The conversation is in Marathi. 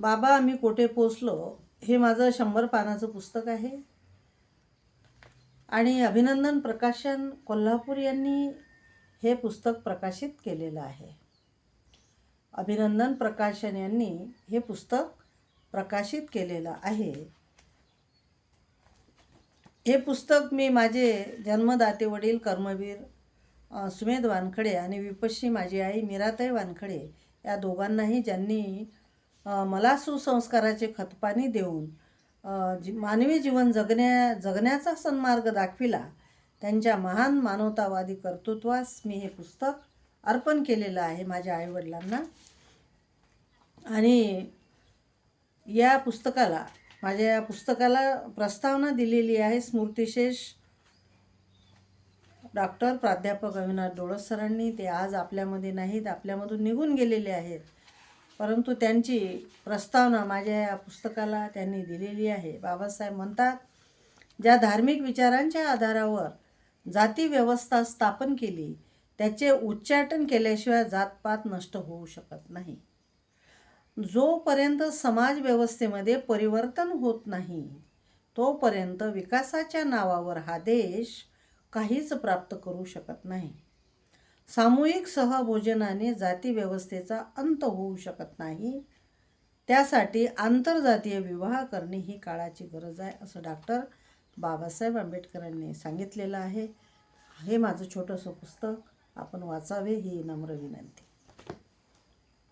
बाबा आम्ही कोठे पोचलो हे माझं शंभर पानाचं पुस्तक आहे. आणि अभिनंदन प्रकाशन कोल्हापूर यांनी हे पुस्तक प्रकाशित केलेलं आहे. अभिनंदन प्रकाशन यांनी हे पुस्तक प्रकाशित केलेलं आहे. हे पुस्तक मी माझे जन्मदाते वडील कर्मवीर सुमेध वानखडे आणि विपश्ची माझी आई मीराताई वानखडे या दोघांनाही ज्यांनी मला सुसंस्काराचे खतपाणी देऊन जी मानवी जीवन जगण्या जगण्याचा सन्मार्ग दाखविला त्यांच्या महान मानवतावादी कर्तृत्वास मी हे पुस्तक अर्पण केलेलं आहे माझ्या आईवडिलांना. आणि या पुस्तकाला माझ्या या पुस्तकाला प्रस्तावना दिलेली आहे स्मृतिशेष डॉक्टर प्राध्यापक अविनाश डोळस सरांनी ते आज आपल्यामध्ये नाहीत आपल्यामधून निघून गेलेले आहेत. परंतु त्यांची प्रस्तावना माझ्या या पुस्तकाला त्यांनी दिलेली आहे. बाबासाहेब म्हणतात ज्या धार्मिक विचारांच्या आधारावर जाती व्यवस्था स्थापन केली त्याचे उच्चाटन केल्याशिवाय जातपात नष्ट होऊ शकत नाही. जोपर्यंत समाज व्यवस्थेमध्ये परिवर्तन होत नाही तोपर्यंत विकासाच्या नावावर हा देश काहीच प्राप्त करू शकत नाही. सामूहिक सहभोजनाने जातीव्यवस्थेचा अंत होऊ शकत नाही. त्यासाठी आंतरजातीय विवाह करणे ही काळाची गरज आहे असं डॉक्टर बाबासाहेब आंबेडकरांनी सांगितलेलं आहे. हे माझं छोटंसं पुस्तक. आपण वाचावे ही नम्र विनंती.